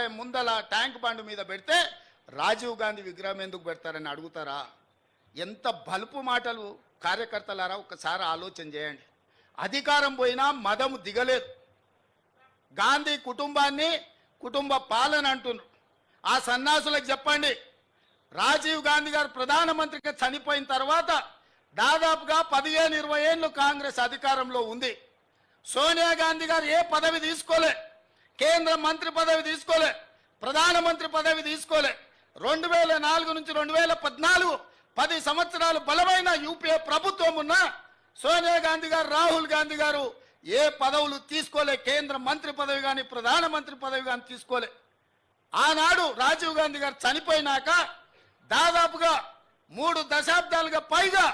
కార్యాలయం ముందల tank bund మీద పెడితే రాజీవ్ గాంధీ విగ్రహం ఎందుకు పెడతారని అడుగుతారా? ఎంత బలుపు మాటలు కార్యకర్తలారా ఒకసారి ఆలోచన చేయండి. అధికారం పోయినా మదము దిగలేదు. గాంధీ కుటుంబాన్ని కుటుంబ పాలన అంటున్నారు. ఆ సన్నాసులకు చెప్పండి రాజీవ్ గాంధీ గారు ప్రధానమంత్రిగా చనిపోయిన తర్వాత దాదాపుగా పదిహేను ఇరవై ఏళ్ళు కాంగ్రెస్ అధికారంలో ఉంది. సోనియా గాంధీ గారు ఏ పదవి తీసుకోలే. కేంద్ర మంత్రి పదవి తీసుకోలే ప్రధానమంత్రి పదవి తీసుకోలే. రెండు వేల నాలుగు నుంచి రెండు వేల పద్నాలుగు పది సంవత్సరాలు బలమైన యూపీఏ ప్రభుత్వం ఉన్న సోనియా గాంధీ గారు రాహుల్ గాంధీ గారు ఏ పదవులు తీసుకోలే కేంద్ర మంత్రి పదవి కానీ ప్రధానమంత్రి పదవి కానీ తీసుకోలే. ఆనాడు రాజీవ్ గాంధీ గారు చనిపోయినాక దాదాపుగా మూడు దశాబ్దాలుగా పైగా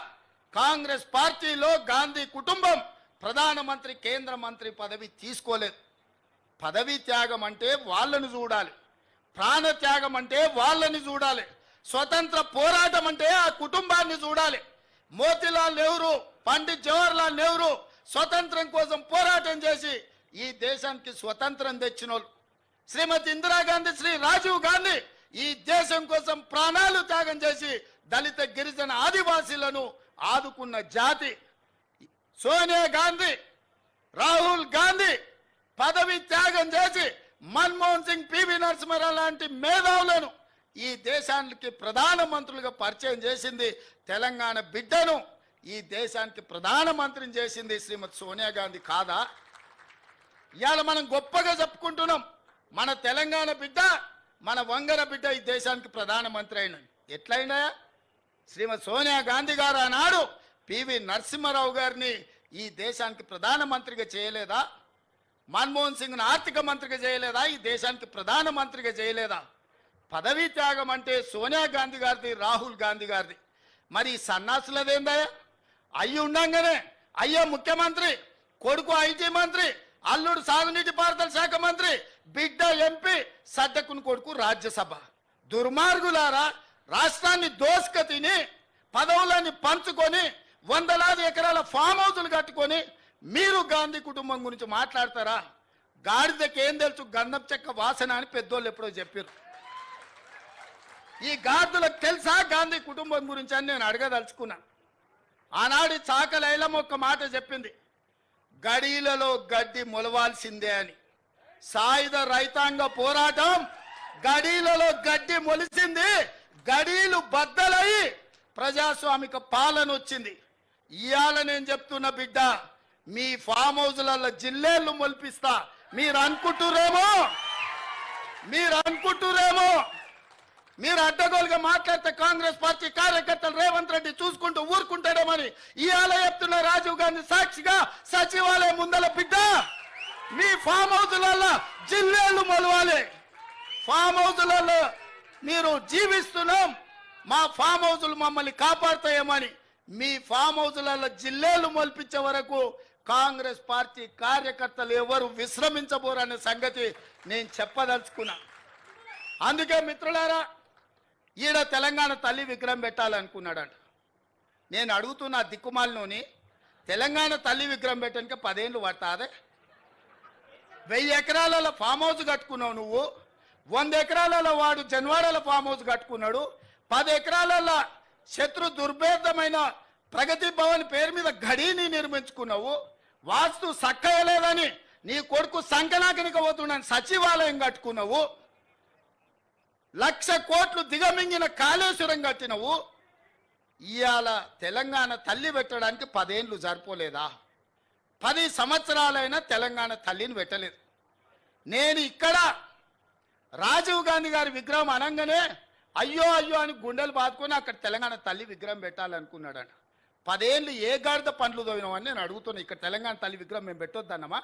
కాంగ్రెస్ పార్టీలో గాంధీ కుటుంబం ప్రధానమంత్రి కేంద్ర మంత్రి పదవి తీసుకోలేదు. పదవి త్యాగం అంటే వాళ్ళని చూడాలి. ప్రాణ త్యాగం అంటే వాళ్ళని చూడాలి. స్వతంత్ర పోరాటం అంటే ఆ కుటుంబాన్ని చూడాలి. మోతిలాల్ నెహ్రూ పండిత్ జవహర్లాల్ నెహ్రూ స్వతంత్రం కోసం పోరాటం చేసి ఈ దేశానికి స్వతంత్రం తెచ్చిన వాళ్ళు శ్రీమతి ఇందిరాగాంధీ శ్రీ రాజీవ్ గాంధీ ఈ దేశం కోసం ప్రాణాలు త్యాగం చేసి దళిత గిరిజన ఆదివాసీలను ఆదుకున్న జాతి. సోనియా గాంధీ రాహుల్ గాంధీ పదవి త్యాగం చేసి మన్మోహన్ సింగ్ పివి నరసింహారావు లాంటి మేధావులను ఈ దేశానికి ప్రధానమంత్రులుగా పరిచయం చేసింది తెలంగాణ బిడ్డను ఈ దేశానికి ప్రధానమంత్రిని చేసింది శ్రీమతి సోనియా గాంధీ కాదా? ఇవాళ మనం గొప్పగా చెప్పుకుంటున్నాం మన తెలంగాణ బిడ్డ మన వంగర బిడ్డ ఈ దేశానికి ప్రధానమంత్రి అయిన ఎట్లయినా శ్రీమతి సోనియా గాంధీ గారు ఆనాడు పివి నరసింహారావు గారిని ఈ దేశానికి ప్రధానమంత్రిగా చేయలేదా? మన్మోహన్ సింగ్ను ఆర్థిక మంత్రిగా చేయలేదా? ఈ దేశానికి ప్రధానమంత్రిగా చేయలేదా? పదవీ త్యాగం అంటే సోనియా గాంధీ గారిది రాహుల్ గాంధీ గారిది. మరి ఈ సన్నాసులదేందయ్యా? అయ్యి ఉండంగానే అయ్యో ముఖ్యమంత్రి కొడుకు ఐటీ మంత్రి అల్లుడు సాగునీటి పారుదల శాఖ మంత్రి బిడ్డ ఎంపీ సడ్డకుని కొడుకు రాజ్యసభ. దుర్మార్గులారా రాష్ట్రాన్ని దోసుక తిని పదవులని పంచుకొని వందలాది ఎకరాల ఫామ్ హౌసులు కట్టుకొని మీరు గాంధీ కుటుంబం గురించి మాట్లాడతారా? గాడిదకి ఏం తెలుసు గంధం చెక్క వాసన అని పెద్దోళ్ళు ఎప్పుడో చెప్పారు. ఈ గాడిదలకు తెలుసా గాంధీ కుటుంబం గురించి అని నేను అడగదలుచుకున్నా. ఆనాడు చాకలైలం ఒక్క మాట చెప్పింది. గడీలలో గడ్డి మొలవాల్సిందే అని. సాయుధ రైతాంగ పోరాటం గడీలలో గడ్డి మొలిసింది. గడీలు బద్దలై ప్రజాస్వామిక పాలన వచ్చింది ఇవాళ నేను చెప్తున్న బిడ్డ మీ ఫామ్ హౌస్లలో జిల్లేళ్ళు మొలిపిస్తా. మీరు అనుకుంటురేమో మీరు అనుకుంటురేమో మీరు అడ్డగోలుగా మాట్లాడితే కాంగ్రెస్ పార్టీ కార్యకర్తలు రేవంత్ రెడ్డి చూసుకుంటూ ఊరుకుంటాడేమని ఇవాళ చెప్తున్న రాజీవ్ గాంధీ సాక్షిగా సచివాలయం ముందల బిడ్డ. మీ ఫామ్ హౌస్లలో జిల్లేళ్ళు మొలవాలి. ఫామ్ హౌస్లలో మీరు జీవిస్తున్నాం. మా ఫామ్ హౌసులు మమ్మల్ని కాపాడుతాయేమని మీ ఫామ్ హౌస్లలో జిల్లేలు మొల్పించే వరకు కాంగ్రెస్ పార్టీ కార్యకర్తలు ఎవరు విశ్రమించబోరనే సంగతి నేను చెప్పదలుచుకున్నా. అందుకే మిత్రులారా ఈడ తెలంగాణ తల్లి విగ్రహం పెట్టాలనుకున్నాడంట. నేను అడుగుతున్న ఆ తెలంగాణ తల్లి విగ్రహం పెట్టడానికి పదేళ్ళు పడతాదే? వెయ్యి ఎకరాలలో ఫామ్ హౌస్ కట్టుకున్నావు నువ్వు వంద ఎకరాలలో వాడు జన్వాడల ఫామ్ హౌస్ కట్టుకున్నాడు పది ఎకరాలలో శత్రు దుర్భేదమైన ప్రగతి భవన్ పేరు మీద గడిని నిర్మించుకున్నావు. వాస్తు సక్కయలేదని నీ కొడుకు సంకనాకనిక పోతున్నాను సచివాలయం కట్టుకున్నావు. లక్ష కోట్లు దిగమింగిన కాళేశ్వరం కట్టినవు. ఇవాళ తెలంగాణ తల్లి పెట్టడానికి పదేండ్లు సరిపోలేదా? పది సంవత్సరాలైనా తెలంగాణ తల్లిని పెట్టలేదు. నేను ఇక్కడ రాజీవ్ గాంధీ గారి విగ్రహం అనగానే అయ్యో అయ్యో అని గుండెలు బాదుకొని అక్కడ తెలంగాణ తల్లి విగ్రహం పెట్టాలనుకున్నాడట. పదేళ్ళు ఏ గాడిద పండ్లు తోవినామని నేను అడుగుతున్నా. ఇక్కడ తెలంగాణ తల్లి విగ్రహం మేము పెట్టొద్దన్నమా?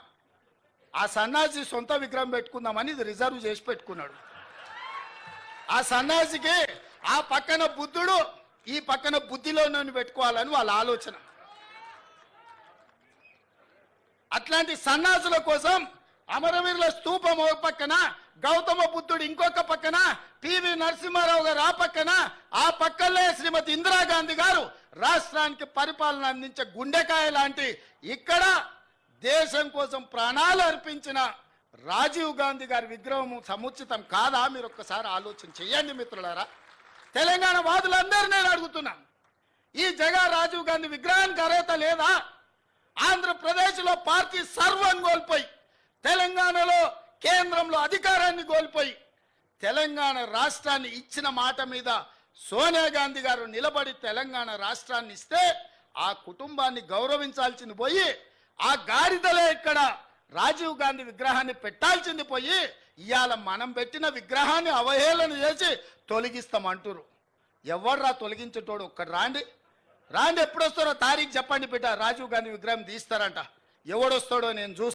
ఆ సన్నాసి సొంత విగ్రహం పెట్టుకుందామని ఇది రిజర్వ్ చేసి పెట్టుకున్నాడు. ఆ సన్నాసికి ఆ పక్కన బుద్ధుడు ఈ పక్కన బుద్ధిలో నన్ను పెట్టుకోవాలని వాళ్ళ ఆలోచన. అట్లాంటి సన్నాసుల కోసం అమరవీరుల స్తూపం ఒక పక్కన గౌతమ బుద్ధుడు ఇంకొక పక్కన పివి నరసింహారావు గారు ఆ పక్కన ఆ పక్కనే శ్రీమతి ఇందిరాగాంధీ గారు రాష్ట్రానికి పరిపాలన అందించే గుండెకాయ లాంటి ఇక్కడ దేశం కోసం ప్రాణాలు అర్పించిన రాజీవ్ గాంధీ గారి విగ్రహం సముచితం కాదా? మీరు ఒక్కసారి ఆలోచన చేయండి మిత్రులారా. తెలంగాణ వాదులందరూ నేను అడుగుతున్నాను. ఈ జగా రాజీవ్ గాంధీ విగ్రహానికి అర్హత లేదా? ఆంధ్రప్రదేశ్లో పార్టీ సర్వం కోల్పోయి తెలంగాణలో కేంద్రంలో అధికారాన్ని కోల్పోయి తెలంగాణ రాష్ట్రాన్ని ఇచ్చిన మాట మీద సోనియా గాంధీ గారు నిలబడి తెలంగాణ రాష్ట్రాన్ని ఇస్తే ఆ కుటుంబాన్ని గౌరవించాల్సింది పోయి ఆ గాడిదలే ఇక్కడ రాజీవ్ గాంధీ విగ్రహాన్ని పెట్టాల్సింది పోయి ఇవాళ మనం పెట్టిన విగ్రహాన్ని అవహేళన చేసి తొలగిస్తామంటురు ఎవర్రా తొలగించేటోడు ఒక్కడు రాండి. రాండి ఎప్పుడొస్తారో తారీఖు చెప్పండి బిడ్డ రాజీవ్ గాంధీ విగ్రహం తీస్తారంట. ఎవడొస్తాడో నేను చూస్తాను